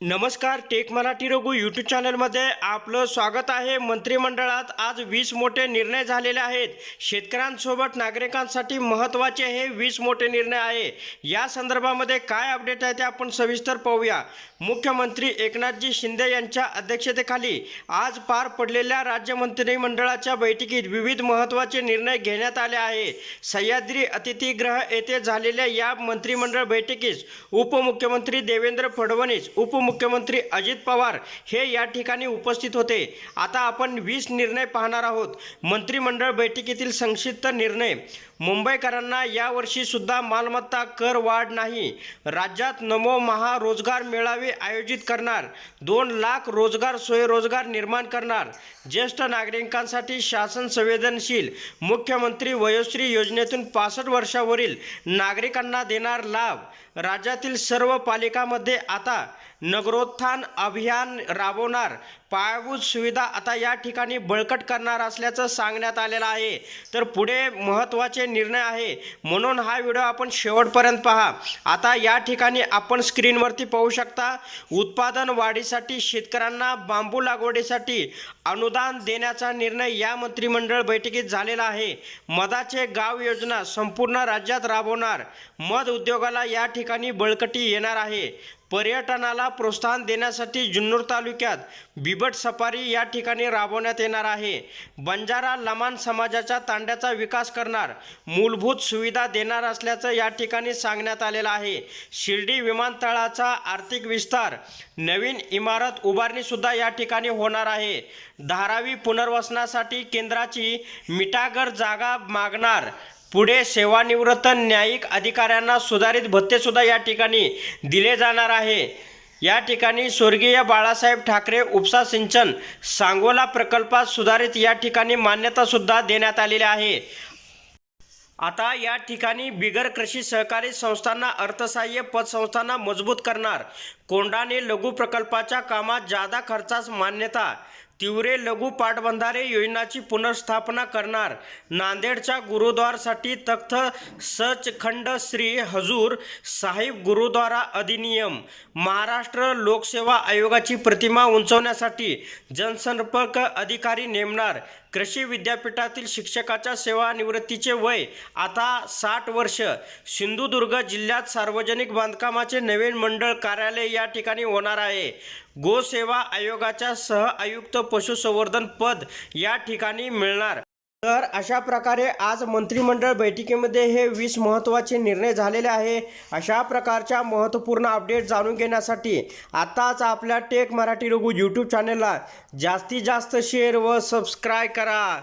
नमस्कार take Marathi Raghu YouTube चॅनलमध्ये आपलं स्वागत आहे. मंत्रिमंडळात आज वीस मोठे निर्णय झालेले आहेत. शेतकऱ्यांसोबत नागरिकांसाठी महत्त्वाचे हे वीस मोठे निर्णय आहे. या संदर्भामध्ये काय अपडेट आहे ते आपण सविस्तर पाहूया. मुख्यमंत्री एकनाथजी शिंदे यांच्या अध्यक्षतेखाली आज पार पडलेल्या राज्य मंत्रिमंडळाच्या बैठकीत विविध महत्त्वाचे निर्णय घेण्यात आले आहे. सह्याद्री अतिथीगृह येथे झालेल्या या मंत्रिमंडळ बैठकीस उपमुख्यमंत्री देवेंद्र फडणवीस उपमुख्यमंत्री अजित पवार हे या ठिकाणी उपस्थित होते. आता आपण वीस निर्णय पाहणार आहोत. मंत्रिमंडळ बैठकीतील संक्षिप्त निर्णय. मुंबईकरांना यावर्षी सुद्धा मालमत्ता कर वाढ नाही. राज्यात नमो महा रोजगार मेळावे आयोजित करणार. दोन लाख रोजगार स्वयंरोजगार निर्माण करणार. ज्येष्ठ नागरिकांसाठी शासन संवेदनशील मुख्यमंत्री वयोश्री योजनेतून पासष्ट वर्षावरील नागरिकांना देणार लाभ. राज्यातील सर्व पालिकामध्ये आता नगरोत्थान अभियान राबवणार. पायाभूत सुविधा आता या ठिकाणी बळकट करणार असल्याचं सांगण्यात आलेलं आहे. तर पुढे महत्त्वाचे निर्णय आहे. म्हणून हा व्हिडिओ आपण शेवटपर्यंत पहा. आता या ठिकाणी आपण स्क्रीनवरती पाहू शकता उत्पादन वाढीसाठी शेतकऱ्यांना बांबू लागवडीसाठी अनुदान देण्याचा निर्णय या मंत्रिमंडळ बैठकीत झालेला आहे. मधाचे गाव योजना संपूर्ण राज्यात राबवणार. मध उद्योगाला या ठिकाणी बळकटी येणार आहे. पर्यटनाला प्रोत्साहन देण्यासाठी जुन्नर तालुक्यात बिबट सफारी या ठिकाणी राबवण्यात येणार आहे. बंजारा लमान समाजाच्या तांड्याचा विकास करणार मूलभूत सुविधा देणार असल्याचं या ठिकाणी सांगण्यात आलेलं आहे. शिर्डी विमानतळाचा आर्थिक विस्तार नवीन इमारत उभारणीसुद्धा या ठिकाणी होणार आहे. धारावी पुनर्वसनासाठी केंद्राची मिठागर जागा मागणार पुढे सेवानिवृत्त न्यायिक अधिकाऱ्यांना सुधारित भत्तेसुद्धा या ठिकाणी दिले जाणार आहे. या ठिकाणी स्वर्गीय बाळासाहेब ठाकरे उपसा सिंचन सांगोला प्रकल्पात सुधारित या ठिकाणी मान्यतासुद्धा देण्यात आलेली आहे. आता या ठिकाणी बिगर कृषी सहकारी संस्थांना अर्थसहाय्य पतसंस्थांना मजबूत करणार. कोंडाने लघु प्रकल्पाच्या कामात जादा खर्चास मान्यता तिवरे लघु पाटबंधारे योजनाची पुनर्स्थापना करणार. नांदेडच्या गुरुद्वारसाठी तख्त सचखंड श्री हजूर साहिब गुरुद्वारा अधिनियम. महाराष्ट्र लोकसेवा आयोगाची प्रतिमा उंचवण्यासाठी जनसंपर्क अधिकारी नेमणार. कृषी विद्यापीठातील शिक्षकाच्या सेवानिवृत्तीचे वय आता साठ वर्ष. सिंधुदुर्ग जिल्ह्यात सार्वजनिक बांधकामाचे नवीन मंडळ कार्यालय या ठिकाणी होणार आहे. गोसेवा आयोगाच्या सह आयुक्त पशुसंवर्धन पद या ठिकाणी मिळणार. तर अशा प्रकारे आज मंत्रिमंडळ बैठकीमध्ये हे वीस महत्त्वाचे निर्णय झालेले आहे. अशा प्रकारच्या महत्त्वपूर्ण अपडेट जाणून घेण्यासाठी आत्ताच आपल्या टेक मराठी रघु यूट्यूब चॅनलला जास्तीत जास्त शेअर व सबस्क्राईब करा.